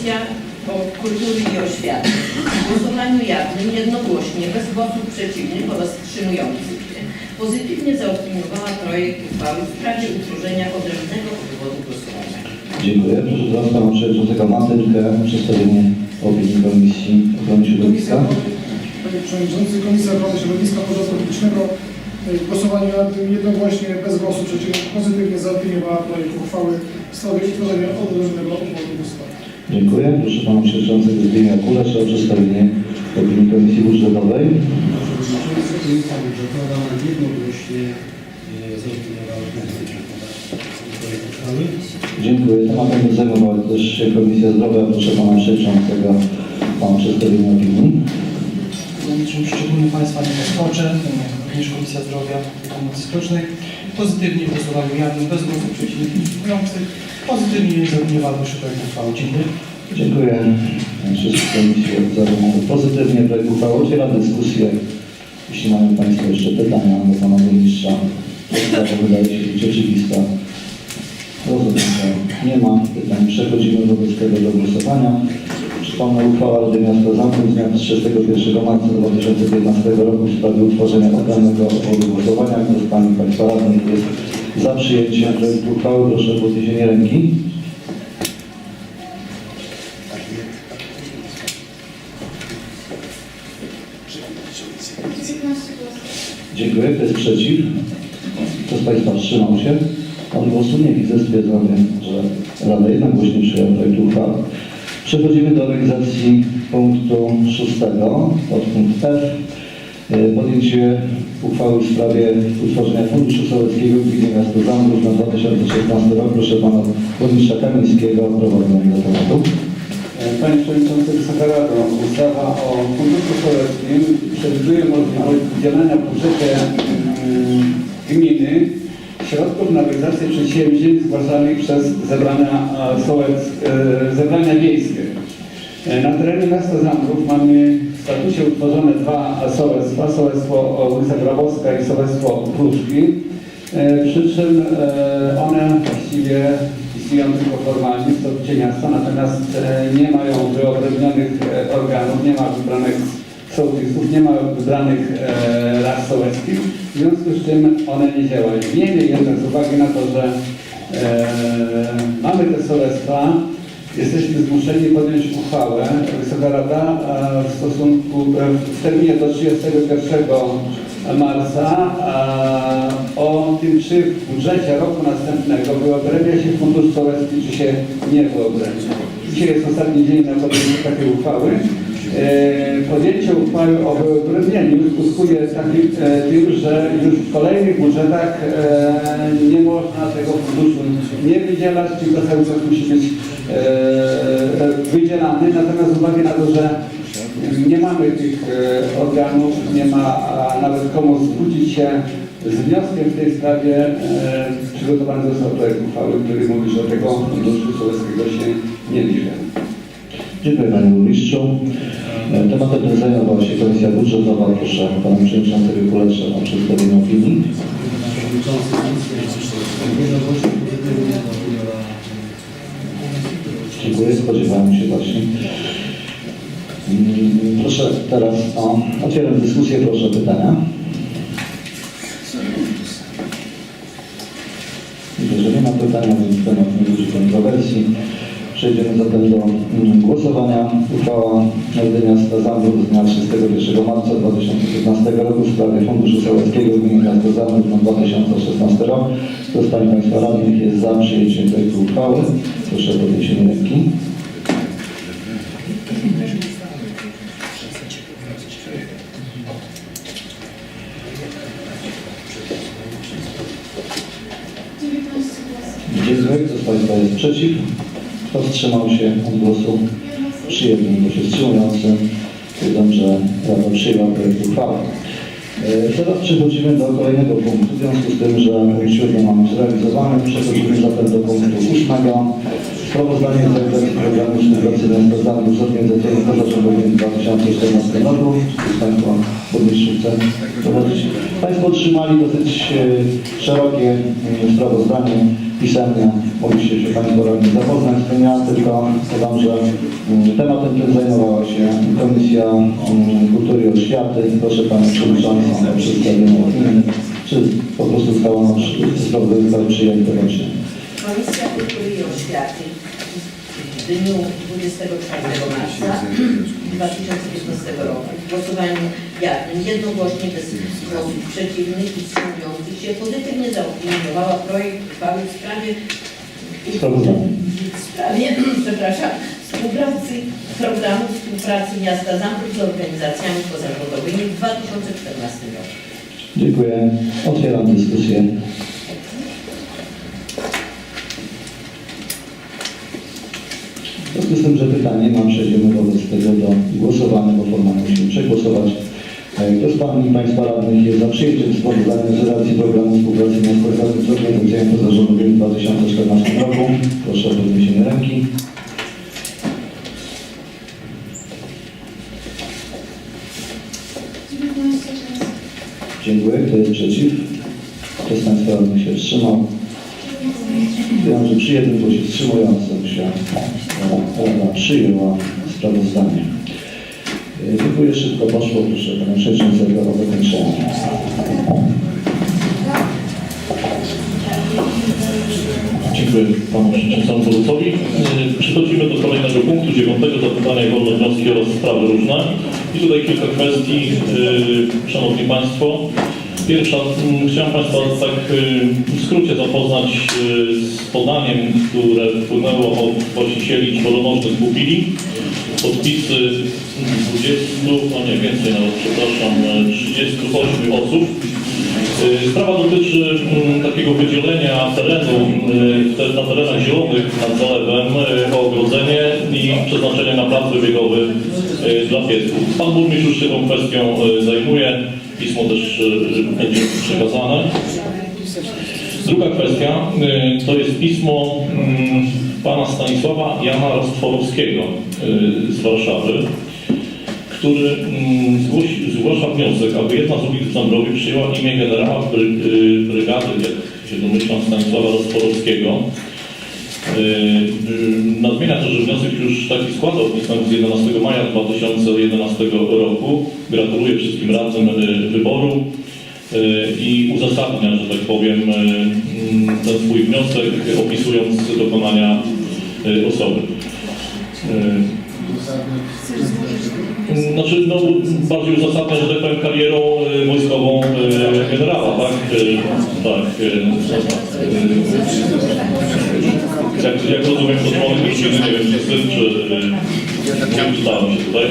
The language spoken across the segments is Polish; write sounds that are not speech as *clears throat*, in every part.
Komisja Kultury i Oświaty w głosowaniu jawnym jednogłośnie, bez głosów przeciwnych oraz wstrzymujących się, pozytywnie zaopiniowała projekt uchwały w sprawie utworzenia odrębnego obwodu głosowania. Dziękuję. Proszę teraz pana przewodniczącego Matylkę o przedstawienie opinii Komisji Ochrony Środowiska. Panie Przewodniczący, Komisja Ochrony Środowiska Porządku Publicznego w głosowaniu jednogłośnie, bez głosu przeciwnych, pozytywnie zaopiniowała projekt uchwały w sprawie utworzenia odrębnego obwodu głosowania. Dziękuję. Proszę pana przewodniczącego Zbigniewa Kulesza o przedstawienie opinii Komisji Budżetowej. Komisja Budżetowa jednogłośnie zaopiniowała projekt uchwały. Dziękuję. Tematem zajmowała też Komisja Zdrowia. Proszę pana przewodniczącego o przedstawienie opinii. niczym szczególnie Państwa nie zaskoczę, również Komisja Zdrowia i Pomocy Społecznej pozytywnie w głosowaniu jawnym, bez głosów przeciwnych i wstrzymujących, pozytywnie zaopiniowała wyższy projekt uchwały. Dziękuję. Dziękuję wszystkim komisji za pozytywnie. Projekt uchwały otwieram dyskusję. Jeśli mają Państwo jeszcze pytania do Pana Burmistrza, sprawa wydaje się być oczywista. Rozumiem, że nie ma pytań. Przechodzimy wobec tego do głosowania. Przypomnę uchwała Rady Miasta Zamków z dnia 31 marca 2015 roku w sprawie utworzenia oddanego obwodu głosowania. Kto z Pani Państwa radnych jest za przyjęciem projektu uchwały? Proszę o podniesienie ręki. Dziękuję. Kto jest przeciw? Kto z Państwa wstrzymał się? Od głosu nie widzę. Stwierdzamy, że Rada jednogłośnie przyjęła projekt uchwały. Przechodzimy do organizacji punktu szóstego, podpunkt F. E, Podjęcie uchwały w sprawie utworzenia Funduszu Sołeckiego w Gminie Miasto Zamków na 2016 rok. Proszę Pana Burmistrza Kamińskiego o prowadzenie do tematu. Panie Przewodniczący, Wysoka Rado, ustawa o Funduszu Sołeckim przewiduje możliwość udzielania w budżecie mm, gminy środków na realizację przedsięwzięć zgłaszanych przez zebrania, e, sołec, e, zebrania wiejskie. E, Na terenie miasta Zamków mamy w statucie utworzone dwa sołectwa, sołectwo ulica Grabowska i sołectwo E, przy czym one właściwie istnieją tylko formalnie w statucie miasta, natomiast nie mają wyodrębnionych organów, nie ma wybranych sołtysów, nie ma wybranych e, rad sołeckich, w związku z czym one nie działają. Niemniej jednak z uwagi na to, że e, mamy te sołectwa, jesteśmy zmuszeni podjąć uchwałę, Wysoka Rada e, w stosunku, e, w terminie do 31 marca e, o tym, czy w budżecie roku następnego wyodrębia się fundusz sołecki, czy się nie wyodrębia. Dzisiaj jest ostatni dzień na podjęcie takiej uchwały. E, Podjęcie uchwały o wyodrębnieniu skutkuje takim e, tym, że już w kolejnych budżetach e, nie można tego funduszu nie wydzielać, to cały czas musi być wydzielany. Natomiast z uwagi na to, że nie mamy tych organów, nie ma nawet komu zwrócić się z wnioskiem w tej sprawie. Przygotowany został projekt uchwały, który mówi, że tego funduszu sołeckiego się nie bierze. Dziękuję Panie Burmistrzu. E, Tematem tym zajmowała się Komisja Budżetowa. Proszę Pana Przewodniczącego Kulesza o przedstawienie opinii. Dziękuję, spodziewałem się właśnie. Mm, Proszę teraz o... Otwieram dyskusję, proszę o pytania. Że nie ma pytania, więc temat nie budzi kontrowersji. Przejdziemy zatem do mm, głosowania. Uchwała Rady Miasta Zamków z dnia 31 marca 2015 roku w sprawie Funduszu Sołeckiego w gminie Miasto Zamków na 2016 rok. Kto z Państwa radnych jest za przyjęciem projektu uchwały? Proszę o podniesienie ręki. Dziękuję. Kto z Państwa jest przeciw? Kto wstrzymał się od głosu? Przy jednym głosie wstrzymującym. Stwierdzam, że Rada przyjęła projekt uchwały. E, Teraz przechodzimy do kolejnego punktu. W związku z tym, że świetnie mamy zrealizowany, przechodzimy zatem do punktu ósmego. Sprawozdanie z realizacji programu współpracy Zamków z organizacjami pozarządowymi w 2014 roku. Państwo burmistrzu prowadzić. Państwo otrzymali dosyć e, szerokie e, sprawozdanie pisemne. Mogliście się Państwo radni zapoznać z tym. Ja tylko dodam, że mm, tematem tym zajmowała się Komisja Kultury i Oświaty. Proszę Panią Przewodniczącą o przedstawienie opinii. Czy po prostu zostało nam sprawozdanie przyjęte właśnie. Komisja Kultury i Oświaty w dniu 24 marca 2015 roku w głosowaniu jawnym jednogłośnie bez głosów przeciwnych i wstrzymujących się pozytywnie zaopiniowała projekt uchwały w sprawie w sprawie, *clears throat* przepraszam, współpracy programu współpracy miasta Zamków z organizacjami pozarządowymi w 2014 roku. Dziękuję. Otwieram dyskusję. W związku z tym, że pytanie mam, przejdziemy wobec tego do głosowania, bo formalnie musimy przegłosować. E, Kto z Pan i Państwa radnych jest za przyjęciem sprawozdania z realizacji programu współpracy miasta Zamków z organizacjami pozarządowymi w 2014 roku? Proszę o podniesienie ręki. Dziękuję. Kto jest przeciw? Kto z Państwa radnych się wstrzymał? Wiem, że przy jednym głosie wstrzymującym się Rada przyjęła sprawozdanie. E, Dziękuję, szybko poszło. Proszę Panią Przewodniczącego o zakończenie. Dziękuję Panu Przewodniczącemu Lucowi. Yy, Przechodzimy do kolejnego punktu, dziewiątego, zapytania i wolne wnioski oraz sprawy różne. I tutaj kilka kwestii, yy, Szanowni Państwo. Pierwsza, mm, chciałem Państwa tak yy, w skrócie zapoznać yy, z podaniem, które wpłynęło od właścicieli czworonożnych pupili. Podpisy 20, a nie więcej nawet, przepraszam, e, 38 osób. Y, Sprawa dotyczy mm, takiego wydzielenia terenu y, te- na terenach zielonych nad zalewem y, o ogrodzenie i przeznaczenie na plac wybiegowy y, dla piesków. Pan burmistrz już się tą kwestią y, zajmuje. Pismo też y, będzie przekazane. Druga kwestia y, to jest pismo mm, pana Stanisława Jana Rostworowskiego y, z Warszawy który mm, zgłasza wniosek, aby jedna z ulic w przyjęła imię generała bry, brygady, jak się domyślam, Stanisława Rozporowskiego. Y, y, Nadmienia to, że wniosek już taki składał z 11 maja 2011 roku. Gratuluję wszystkim radnym y, wyboru y, i uzasadnia, że tak powiem, y, mm, ten swój wniosek, opisując dokonania y, osoby. Y, znaczy, no, bardziej uzasadnia, że tak powiem, karierą y, wojskową y, generała, tak? Y, tak. Jak, jak rozumiem, to członek rodziny, nie wiem, czy syn, czy... Y, się tutaj.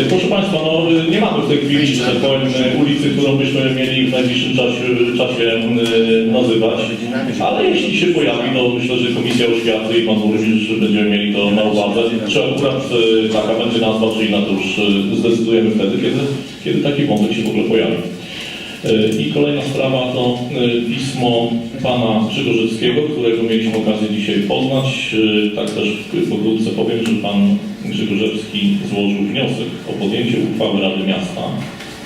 Y, proszę Państwa, no, y, nie mamy w tej chwili, że tak powiem, ulicy, którą byśmy mieli w najbliższym czasie, czasie y, nazywać, ale jeśli się pojawi, to myślę, że Komisja Oświaty i Pan Burmistrz będziemy mieli to na uwadze. Czy akurat taka będzie nazwa, czy inna, to już zdecydujemy wtedy, kiedy, kiedy taki wątek się w ogóle pojawi. Y, I kolejna sprawa to y, pismo pana Grzegorzewskiego, którego mieliśmy okazję dzisiaj poznać. Y, Tak też pokrótce powiem, że pan Grzegorzewski złożył wniosek o podjęcie uchwały Rady Miasta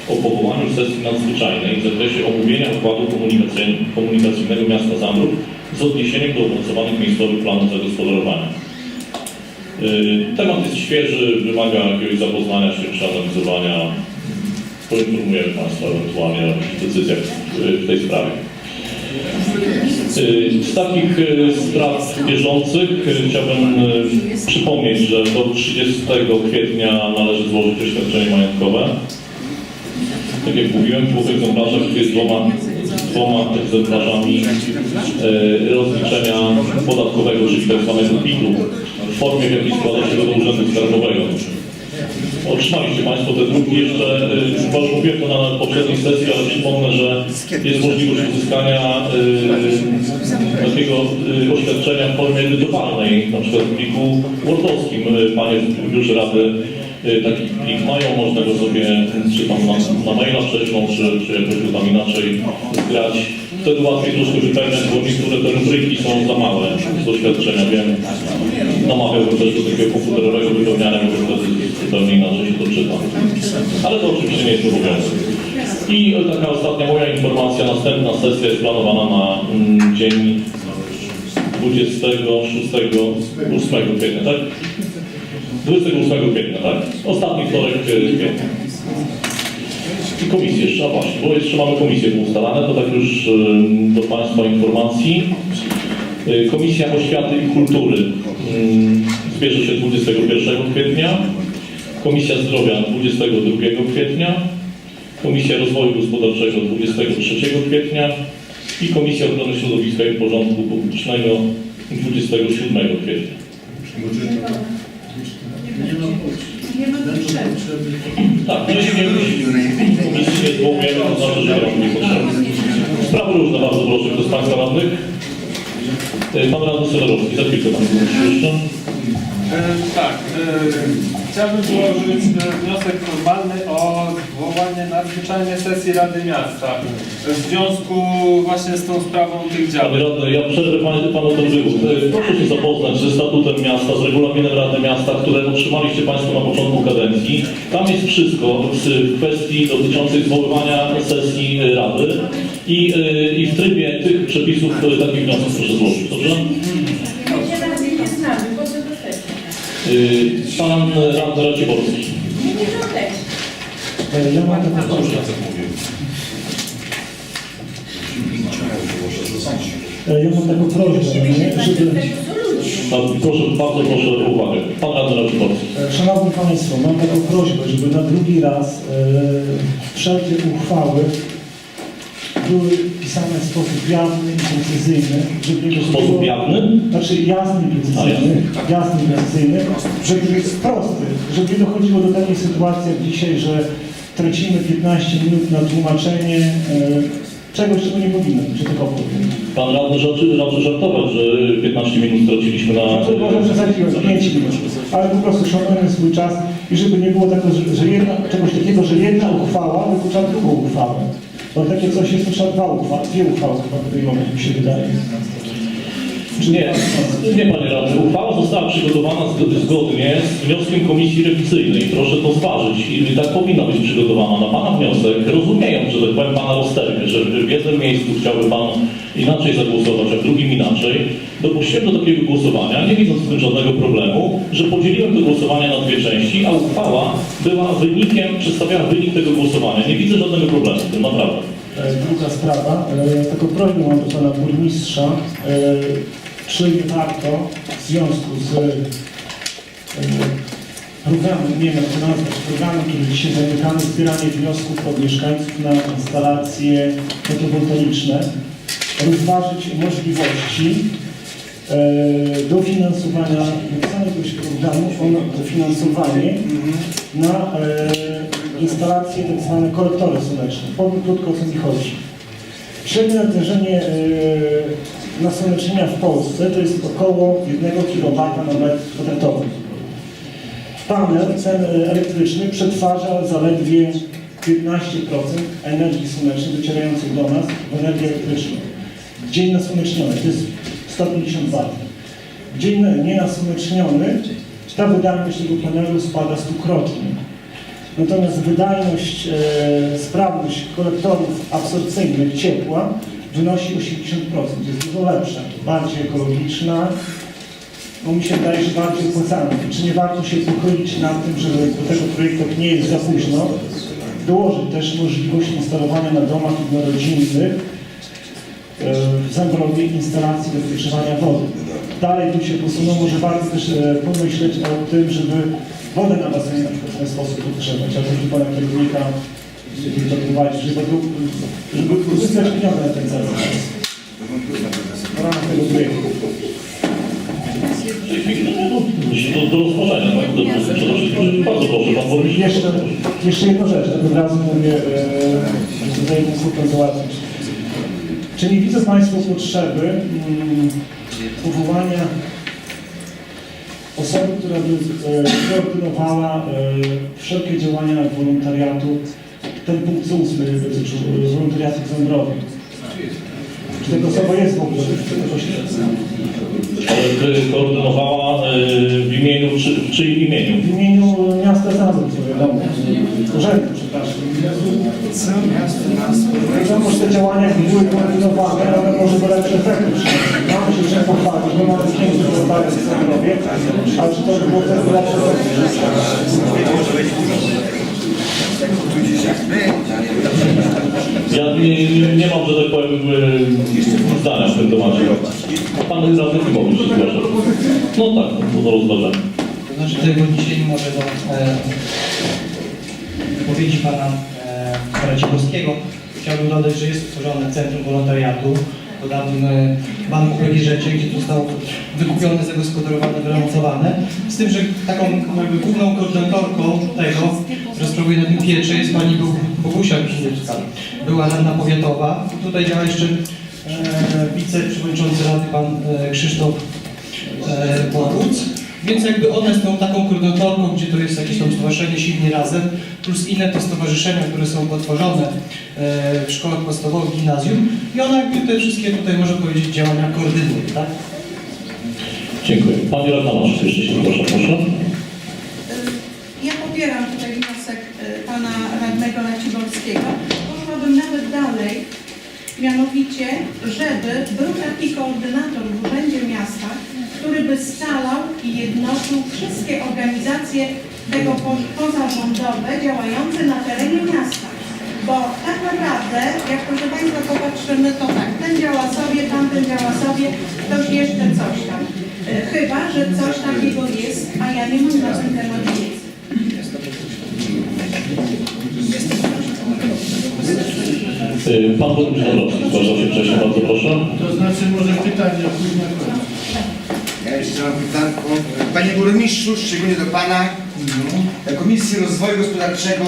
o powołaniu sesji nadzwyczajnej w zakresie omówienia układu komunikacyj- komunikacyjnego miasta Zamrów z odniesieniem do opracowanych miejscowych planów zagospodarowania. Temat jest świeży, wymaga jakiegoś zapoznania się czy analizowania. Poinformujemy Państwa ewentualnie o decyzjach w- tej sprawie. Y, Z takich y, spraw bieżących y, chciałbym przypomnieć, że do 30 kwietnia należy złożyć oświadczenie majątkowe. Tak jak mówiłem, w dwóch egzemplarzach jest dwoma, dwoma egzemplarzami rozliczenia podatkowego, czyli tak zwanego PIT-u, w formie, w jakiej składa się do Urzędu Skarbowego. Otrzymaliście Państwo te druki jeszcze, e, bo już mówiłem to na poprzedniej sesji, ale przypomnę, że jest możliwość uzyskania e, takiego e, oświadczenia w formie edytowalnej, na przykład w pliku wordowskim. E, Panie biurze Rady y, taki plik mają, można go sobie czy tam na, na maila prześlą, czy, czy jakoś tam inaczej zgrać. Wtedy łatwiej troszkę wypełniać, bo niektóre te rubryki są za małe z doświadczenia, wiem. Namawiałbym też do takiego komputerowego wypełniania, bo zupełnie inaczej się to czyta. Ale to oczywiście nie jest obowiązek. I taka ostatnia moja informacja, następna sesja jest planowana na mm, dzień 26, 8 kwietnia, tak? 28 kwietnia, tak? Ostatni wtorek kwietnia. I komisję jeszcze, a właśnie, bo jeszcze mamy komisje ustalane, to tak już e, do Państwa informacji. E, Komisja Oświaty i Kultury mm, zbierze się 21 kwietnia, Komisja Zdrowia 22 kwietnia, Komisja Rozwoju Gospodarczego 23 kwietnia i Komisja Ochrony Środowiska i Porządku Publicznego 27 kwietnia. Tak, no jeśli nie komisji nie zwołujemy, to znaczy, że nie ma potrzeby. Sprawy różne, bardzo proszę, kto z Państwa radnych? E, Pan radny Selerowski, za chwilkę Pan jeszcze. E, Tak, e, chciałbym złożyć wniosek formalny o zwołanie nadzwyczajnej sesji Rady Miasta w związku właśnie z tą sprawą tych Panie działań. radny, ja przerwę Panu Panu. E, Proszę się zapoznać ze statutem miasta, z regulaminem Rady Miasta, które otrzymaliście Państwo na początku kadencji. Tam jest wszystko w kwestii dotyczącej zwoływania sesji Rady i, e, i w trybie tych przepisów e, takich wniosków proszę złożyć, dobrze? E, Pan radny Raciborski. Ja mam taką prośbę. Ja mam taką prośbę, nie? żeby... Pan- Proszę, bardzo proszę o uwagę. Pan radny Raciborski. Szanowni Państwo, mam taką prośbę, żeby na drugi raz e, wszelkie uchwały były pisane w sposób jawny i precyzyjny, żeby nie W sposób jawny? Znaczy jasny i precyzyjny, jasny i precyzyjny, żeby być prosty, żeby nie dochodziło do takiej sytuacji jak dzisiaj, że tracimy 15 minut na tłumaczenie e, czegoś, czego nie powinno być, tylko. Pan radny raczy, raczy żartować, że 15 minut straciliśmy na... To może przesadziłem, 5 minut, ale po prostu szanujmy swój czas i żeby nie było tego, że, że jedna, czegoś takiego, że jedna uchwała wyklucza drugą uchwałę. Bo takie coś jest, to trzeba dwa uchwały, dwie uchwały chyba podejmować, mi się wydaje. Nie, nie panie radny. Uchwała została przygotowana zg- zgodnie z wnioskiem komisji rewizyjnej. Proszę to zważyć. I tak powinna być przygotowana. Na pana wniosek, rozumiejąc, że tak powiem pana rozterkę, że w jednym miejscu chciałby pan inaczej zagłosować, a w drugim inaczej, dopuściłem do takiego głosowania, nie widząc w tym żadnego problemu, że podzieliłem to głosowanie na dwie części, a uchwała była wynikiem, przedstawiała wynik tego głosowania. Nie widzę żadnego problemu w tym, naprawdę. E, Druga sprawa, e, taką prośbę mam do pana burmistrza, e, czy nie warto w związku z e, programem, nie wiem jak to nazwać, programem, który dzisiaj zamykamy, zbieranie wniosków od mieszkańców na instalacje fotowoltaiczne, rozważyć możliwości e, dofinansowania, jakiegoś programu o dofinansowanie na e, instalacje tak zwane kolektory słoneczne. Powiem krótko o co mi chodzi. Średnie natężenie e, nasłonecznienia w Polsce to jest około 1 kW na metr kwadratowy. Panel e, elektryczny przetwarza zaledwie 15% energii słonecznej docierającej do nas w energię elektryczną. Dzień nasłoneczniony to jest 150 W. W dzień nienasłoneczniony ta wydajność tego panelu spada stukrotnie. Natomiast wydajność, e, sprawność kolektorów absorpcyjnych ciepła wynosi 80%. Jest dużo lepsza, bardziej ekologiczna, no mi się wydaje, że bardziej opłacalna. Czy nie warto się pochylić nad tym, żeby do tego projektu, jak nie jest za późno, dołożyć też możliwość instalowania na domach jednorodzinnych e, w Zambrowie instalacji do filtrowania wody. Dalej tu się posunął, może warto też e, pomyśleć o tym, żeby wodę na basenie na przykład w ten sposób utrzymać, albo żeby pana kierownika żeby to prowadzić, żeby, żeby uzyskać pieniądze na ten cel. W ramach tego projektu. Do, do tak? Wszystkim. Bardzo burmistrz. Jeszcze, jeszcze jedna rzecz, tak od razu mówię, e, tutaj słupem załatwić. Czy nie widzą Państwo potrzeby mm, powołania osobę, która by e, koordynowała e, wszelkie działania wolontariatu. Ten punkt ósmy dotyczył e, wolontariatu Ząbrowie. Czy taka osoba jest w ogóle? By koordynowała e, w imieniu, czy, w czyim imieniu? W imieniu miasta Zabrze, co wiadomo. Urzędu, przepraszam. Wiadomo, że te działania były koordynowane, ale może by lepsze efekty. Mamy się czym pochwalić, bo mamy piękny wolontariat w Ząbrowie, ale czy to by było też lepsze efekty? Ja nie, nie, nie mam, że tak powiem, e, zdania w tym temacie. Pan radny Timowicz się zgłasza. No tak, no to rozważamy. To znaczy tego dzisiaj nie może do e, wypowiedzi pana e. Chciałbym dodać, że jest utworzone Centrum Wolontariatu w dawnym e, Banku PGŻ, gdzie zostało wykupione, zagospodarowane, wyremontowane. Z tym, że taką jakby główną koordynatorką tego, która sprawuje nad tym jest pani Bo- Bogusia Wiśniewska. Była radna powiatowa. Tutaj działa jeszcze e, wiceprzewodniczący rady pan e, Krzysztof e, Boguc. Więc jakby one są taką koordynatorką, gdzie to jest jakieś tam stowarzyszenie Silni Razem, plus inne te stowarzyszenia, które są potworzone e, w szkołach podstawowych, gimnazjum i ona jakby te wszystkie tutaj, można powiedzieć, działania koordynuje, tak? Dziękuję. Pani radna jeszcze się zgłasza, proszę. Ja popieram tutaj wniosek y, pana radnego Naciborskiego. Poszłabym nawet dalej, mianowicie, żeby był taki koordynator w Urzędzie Miasta, który by scalał i jednoczył wszystkie organizacje tego po- pozarządowe działające na terenie miasta. Bo tak naprawdę, jak proszę Państwa popatrzymy, to tak, ten działa sobie, tamten działa sobie, ktoś jeszcze coś tam. Y, Chyba, że coś takiego jest, a ja nie mam na ten temat wiedzy. E, Pan burmistrz Dąbrowski zgłaszał się wcześniej, bardzo proszę. To znaczy może pytanie, a później na koniec. Ja jeszcze mam pytanko. Panie Burmistrzu, szczególnie do Pana, na Komisji Rozwoju Gospodarczego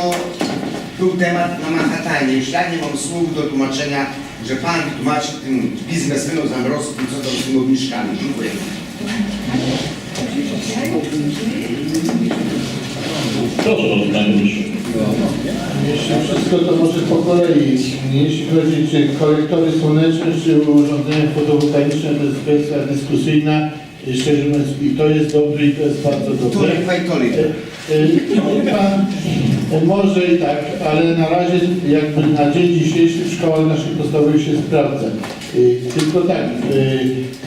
był temat na Manhattanie. Już ja nie mam słów do tłumaczenia, że Pan tłumaczy tym biznesmenom zamrowskim, co tam z tymi obniżkami. Dziękuję. Proszę bardzo, panie burmistrzu. Jeśli wszystko to może po kolei. Jeśli chodzi czy kolektory słoneczne, czy urządzenia fotowoltaiczne, to jest kwestia dyskusyjna. I Szczerze mówiąc, i to jest dobre, i to jest bardzo dobre. E, e, Pan, e, może i tak, ale na razie jakby na dzień dzisiejszy w szkołach naszych podstawowych się sprawdza. Tylko tak,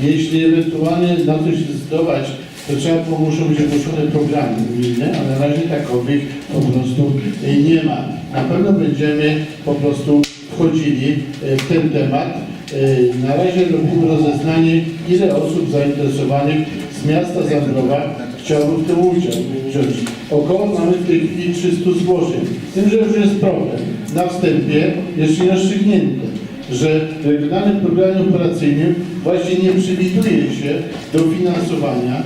jeśli ewentualnie na coś zdecydować, to trzeba, muszą być ogłoszone programy unijne, a na razie takowych po prostu e, nie ma. Na pewno będziemy po prostu wchodzili e, w ten temat. E, Na razie robimy rozeznanie, ile osób zainteresowanych z miasta Zandrowa chciałby w tym udział wziąć. Około mamy w tej chwili 300 zgłoszeń. Z tym, że już jest problem. Na wstępie jeszcze nie rozstrzygnięte, że w Regionalnym Programie Operacyjnym właśnie nie przewiduje się dofinansowania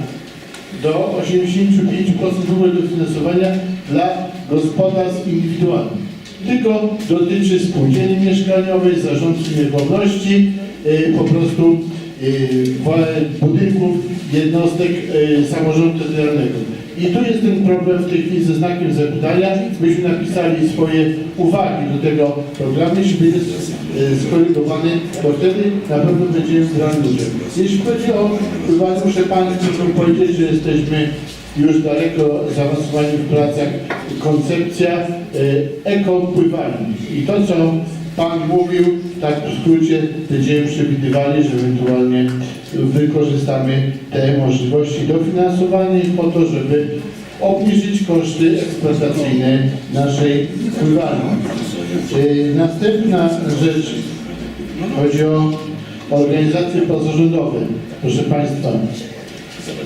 do 85% w ogóle dofinansowania dla gospodarstw indywidualnych. Tylko dotyczy spółdzielni mieszkaniowej, zarządców nieruchomości, y, po prostu y, budynków, jednostek y, samorządu terytorialnego. I tu jest ten problem w tej chwili ze znakiem zapytania. Myśmy napisali swoje uwagi do tego programu. Skorygowany, to wtedy na pewno będziemy brali udział. Jeśli chodzi o pływanie, muszę Państwu powiedzieć, że jesteśmy już daleko zaawansowani w pracach koncepcja e, ekopływalni. I to, co Pan mówił, tak w skrócie będziemy przewidywali, że ewentualnie wykorzystamy te możliwości dofinansowania po to, żeby obniżyć koszty eksploatacyjne naszej pływalni. E, Następna rzecz, chodzi o organizacje pozarządowe. Proszę Państwa,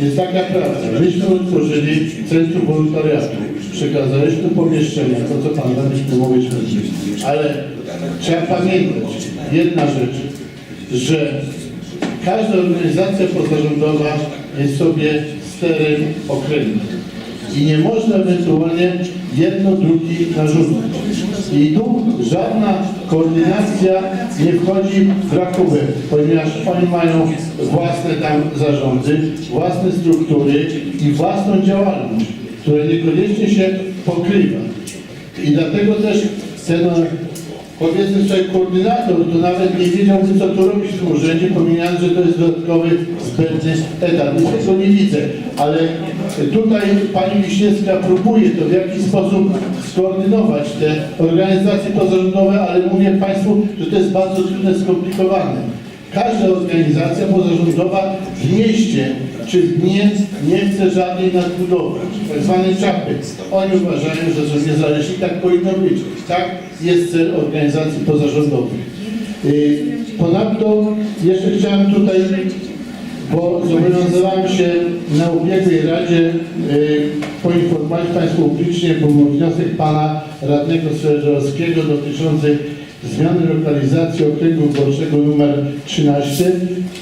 jest taka prawda. Myśmy utworzyli Centrum Wolontariatu. Przekazaliśmy pomieszczenia, to co Pan Radny mówić Ale trzeba pamiętać, jedna rzecz, że każda organizacja pozarządowa jest sobie sterem okrętnym. I nie można ewentualnie jedno drugi narzucać. I tu żadna koordynacja nie wchodzi w rachubę, ponieważ oni mają własne tam zarządy, własne struktury i własną działalność, która niekoniecznie się pokrywa. I dlatego też ten, powiedzmy sobie, koordynator to nawet nie wiedziałby, co tu robić w tym urzędzie, pomijając, że to jest dodatkowy, zbędny etat. Nic tego nie widzę, ale tutaj pani Wiśniewska próbuje to w jakiś sposób skoordynować te organizacje pozarządowe, ale mówię Państwu, że to jest bardzo trudne, skomplikowane. Każda organizacja pozarządowa w mieście czy w gminie nie chce żadnej nadbudowy, tak zwanej czapy. Oni uważają, że są niezależni, tak powinno być. Tak jest cel organizacji pozarządowych. Yy, Ponadto jeszcze chciałem tutaj, bo zobowiązałem się na ubiegłej Radzie yy, poinformować Państwu publicznie, bo był wniosek Pana Radnego Sreżerowskiego dotyczący zmiany lokalizacji okręgu wyborczego numer 13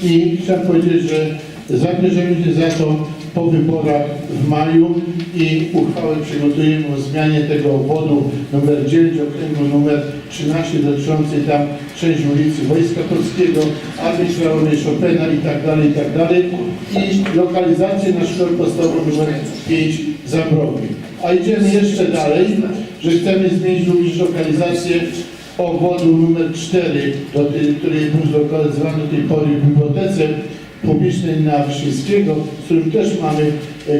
i chciałem powiedzieć, że zabierzemy się za to po wyborach w maju i uchwałę przygotujemy o zmianie tego obwodu numer 9 okręgu numer 13 dotyczącej tam część ulicy Wojska Polskiego, Armii Chopina i tak dalej, i tak dalej i lokalizację na szkole podstawowej numer 5 Zabrowi. A idziemy jeszcze dalej, że chcemy zmienić również lokalizację obwodu numer 4, do, który był zlokalizowany do tej pory w bibliotece publicznej na Wyszyńskiego, z którym też mamy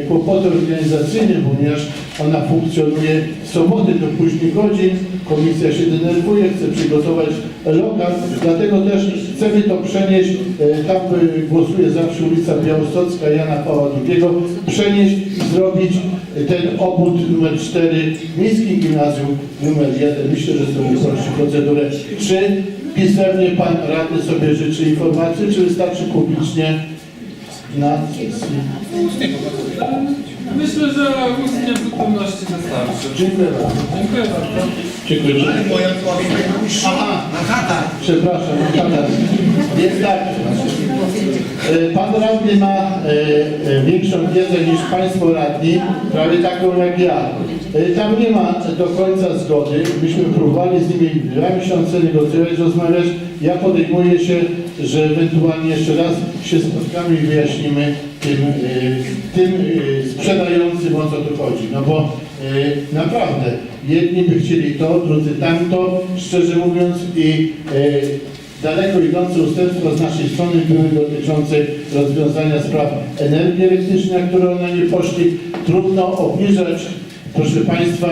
kłopoty organizacyjne, ponieważ ona funkcjonuje w soboty do późnych godzin, komisja się denerwuje, chce przygotować lokal, dlatego też chcemy to przenieść, e, tam e, głosuje zawsze ulica Białostocka Jana Pawła II, przenieść i zrobić e, ten obwód numer 4 Miejskim Gimnazjum numer 1. Myślę, że to uprości procedurę. Czy pisemnie Pan Radny sobie życzy informacji, czy wystarczy publicznie na sesji? Myślę, że ustnie w zupełności wystarczy. Dziękuję bardzo. Dziękuję bardzo. Dziękuję. Moja panie burmistrzu, Manhattan. Przepraszam, pana. Więc tak, e, pan radny ma e, e, większą wiedzę niż państwo radni, prawie taką jak ja. E, Tam nie ma do końca zgody. Myśmy próbowali z nimi dwa miesiące negocjować, rozmawiać. Ja podejmuję się, że ewentualnie jeszcze raz się spotkamy i wyjaśnimy tym, e, tym e, sprzedającym o co tu chodzi. No bo naprawdę jedni by chcieli to, drudzy tamto, szczerze mówiąc i daleko idące ustępstwa z naszej strony były dotyczące rozwiązania spraw energii elektrycznej, na które one nie poszli. Trudno obniżać, proszę Państwa,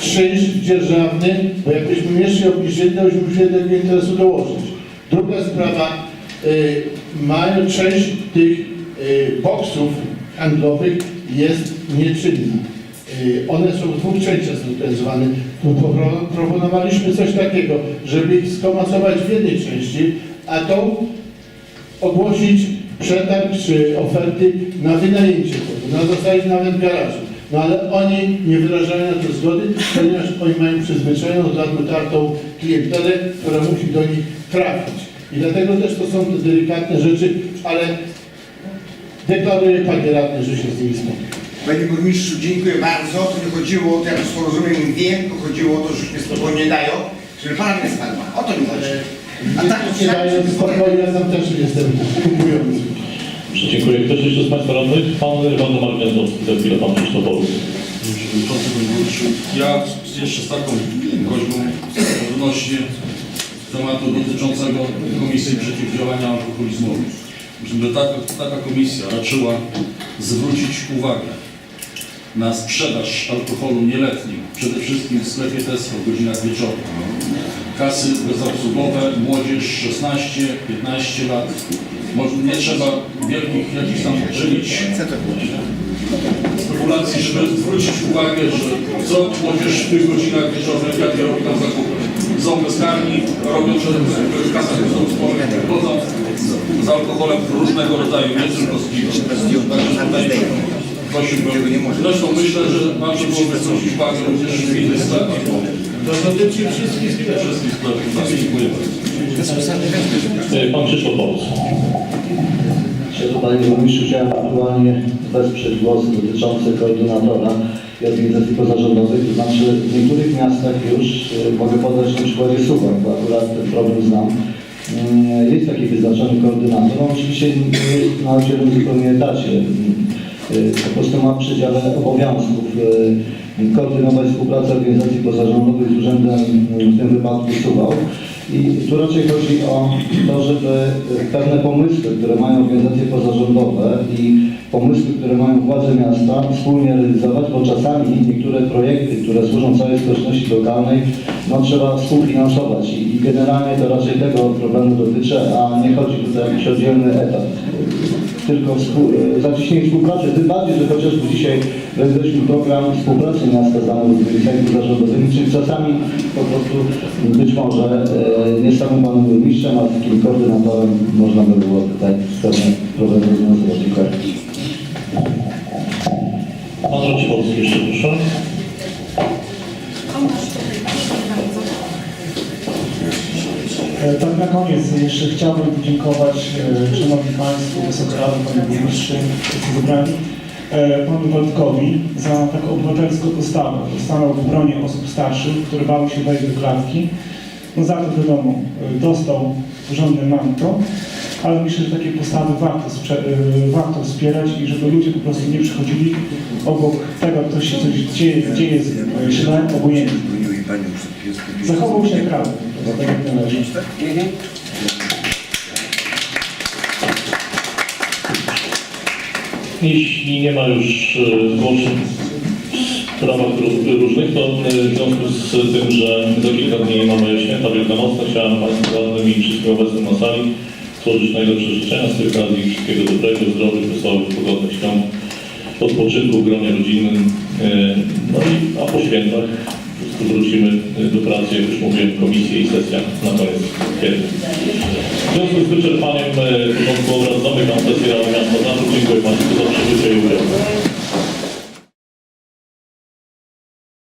czynsz dzierżawny, bo jakbyśmy jeszcze obniżyli, to już do tego interesu dołożyć. Druga sprawa, y, mają część tych y, boksów handlowych jest nieczynna. Y, One są w dwóch częściach zlokalizowane. Tu Proponowaliśmy coś takiego, żeby ich skomasować w jednej części, a tą ogłosić przetarg czy oferty na wynajęcie na zasadzie nawet garażu. No ale oni nie wyrażają na to zgody, ponieważ oni mają przyzwyczajoną od lat utartą klientelę, która musi do nich trafić. I dlatego też to są te delikatne rzeczy, ale deklaruję panie radny, że się z nimi spotkam. Panie burmistrzu, dziękuję bardzo. Tu nie chodziło o to, jak z porozumieniem wiem, to chodziło o to, że mnie spokojnie nie dają, żeby pana nie spadła. O to mi chodzi. A tak to Nie dają spokoju, ja tam też jestem kupujący. Dziękuję. Ktoś jeszcze z Państwa radnych? Pan Waldemar Gwiazdowski, za chwilę Pan Krzysztof Borys. Przewodniczący Wojewódzki, ja jeszcze z taką prośbą odnośnie tematu dotyczącego Komisji Przeciwdziałania Alkoholizmowi. Żeby taka, taka komisja raczyła zwrócić uwagę na sprzedaż alkoholu nieletnim, przede wszystkim w sklepie Tesco w godzinach wieczornych. Kasy bezobsługowe, młodzież 16-15 lat. Może nie trzeba wielkich jakichś tam czynić spekulacji, żeby zwrócić uwagę, że co młodzież w tych godzinach wieczornych, jakie robi tam zakupy. Są bezkarni, robią wszystkim w kasach bezobsługowych, chodzą z, alkoholem różnego rodzaju, nie tylko z piwem. Także tutaj prosiłbym, zresztą myślę, że warto byłoby zwrócić uwagę również w innych sklepach, To dotyczy wszystkich sklepów. wszystkich sklepów. Tak, dziękuję bardzo. E, Pan Krzysztof. Szanowny Panie Burmistrzu, chciałem aktualnie wesprzeć głosy dotyczące koordynatora. i organizacji pozarządowych, to znaczy w niektórych miastach już, e, mogę podać na przykładzie Suwak, bo akurat ten problem znam, Mm, jest taki wyznaczony koordynator, on oczywiście nie jest na oddzielnym zupełnie etacie, Y, po prostu ma w przedziale obowiązków koordynować współpracę organizacji pozarządowych z urzędem, w tym wypadku SUWAL. I tu raczej chodzi o to, żeby y, pewne pomysły, które mają organizacje pozarządowe i pomysły, które mają władze miasta wspólnie realizować, bo czasami niektóre projekty, które służą całej społeczności lokalnej, no trzeba współfinansować. I, i generalnie to raczej tego problemu dotyczy, a nie chodzi tutaj o jakiś oddzielny etap tylko e, zacieśnienie współpracy, tym bardziej, że chociażby dzisiaj realizujemy program współpracy miasta z organizacjami zarządowymi, czyli czasami po prostu być może e, nie samym panem burmistrzem, a takim koordynatorem można by było tutaj pewne problemy rozwiązywać. Dziękuję. Pan Raciborski jeszcze proszę. Tak na koniec jeszcze chciałbym podziękować e, Szanowni Państwo, Wysoka Rado, Panie Burmistrzu, wszyscy zebrani, e, Panu Waldkowi za taką obywatelską postawę. Stanął w obronie osób starszych, które bały się wejść do klatki. No za to wiadomo, e, dostał porządne manto, ale myślę, że takie postawy warto, e, warto wspierać i żeby ludzie po prostu nie przychodzili obok tego, ktoś się coś dzieje, dzieje źle, obojętnie. Zachował się prawdę, należy. Jeśli nie ma już e, zgłoszeń w sprawach ró- różnych, to e, w związku z tym, że za kilka dni mamy święta wielkanocne, chciałem Państwu radnym i wszystkim obecnym na sali złożyć najlepsze życzenia z tej okazji wszystkiego dobrego, zdrowych, wesołych, pogodnych świąt, odpoczynku w gronie rodzinnym. E, No i a po świętach wrócimy e, do pracy, jak już mówiłem, komisje i sesja na koniec kwietnia. W związku z wyczerpaniem e, porządku obrad zamykam sesję Rady Miasta Zarzut. Dziękuję Państwu za przybycie i udział.